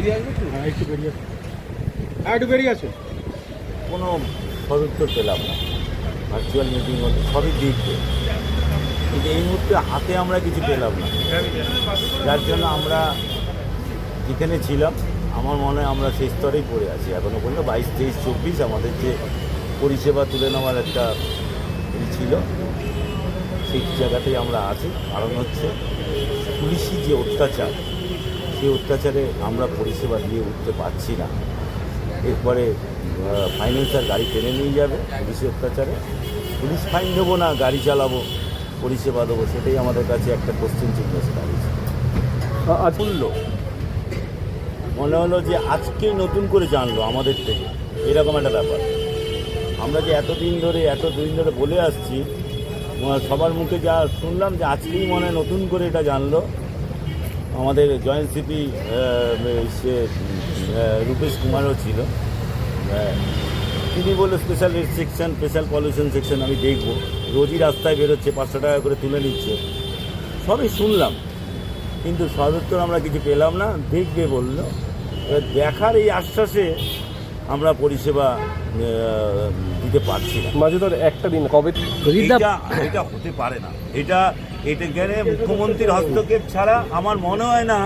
বেরিয়ে আসবে হ্যাঁ একটু বেরিয়ে আসুন হ্যাঁ একটু বেরিয়ে আসুন কোনো সদুত্তর পেলাম না। ভার্চুয়াল মিটিং হতো সবই দিচ্ছে কিন্তু এই মুহূর্তে হাতে আমরা কিছু পেলাম না। যার জন্য আমরা যেখানে ছিলাম আমার মনে হয় আমরা সেই স্তরেই পড়ে আছি। এখনও পর্যন্ত বাইশ তেইশ চব্বিশ আমাদের যে পরিষেবা তুলে নেওয়ার একটা ছিল সেই জায়গাতেই আমরা আছি। কারণ হচ্ছে পুলিশি যে অত্যাচার সেই অত্যাচারে আমরা পরিষেবা দিয়ে উঠতে পারছি না এরপরে ফাইন্যান্সার গাড়ি টেনে নিয়ে যাবে পুলিশি অত্যাচারে। পুলিশ ফাইন দেবো না গাড়ি চালাবো পরিষেবা দেবো সেটাই আমাদের কাছে একটা কোশ্চেন চিহ্ন এসে দাঁড়িয়েছে মনে হলো যে আজকেই নতুন করে জানলো আমাদের থেকে এরকম একটা ব্যাপার। আমরা যে এতদিন ধরে এত দিন ধরে বলে আসছি সবার মুখে যা শুনলাম যে আজকেই মনে হয় নতুন করে এটা জানলো আমাদের জয়েন্ট সিপি সে রূপেশ কুমারও ছিল। তিনি বলল special section special pollution section আমি দেখব। রোজই রাস্তায় বেরোচ্ছে, পাঁচশো টাকা করে তুলে নিচ্ছে। সবই শুনলাম। কিন্তু সদুত্তর আমরা কিছু পেলাম না। দেখবে বলল। দেখার এই আশ্বাসে আমরা পরিষেবা দিতে পারছি না। মাঝে ধর একটা দিন কবে? এটা এটা হতে পারে না। এটা এটা গেলে মুখ্যমন্ত্রীর হস্তক্ষেপ ছাড়া আমার মনে হয় না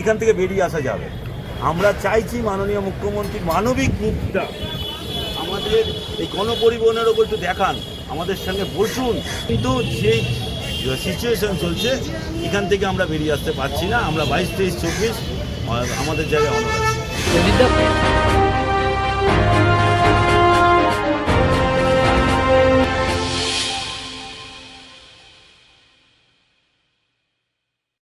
এখান থেকে বেরিয়ে আসা যাবে। আমরা চাইছি মাননীয় মুখ্যমন্ত্রীর মানবিক মুখটা আমাদের এই গণপরিবহনের ওপর একটু দেখান আমাদের সঙ্গে বসুন। কিন্তু যেই সিচুয়েশন চলছে এখান থেকে আমরা বেরিয়ে আসতে পারছি না। আমরা বাইশ তেইশ চব্বিশ আমাদের জায়গায় অনর আছি। প্রদীপ দা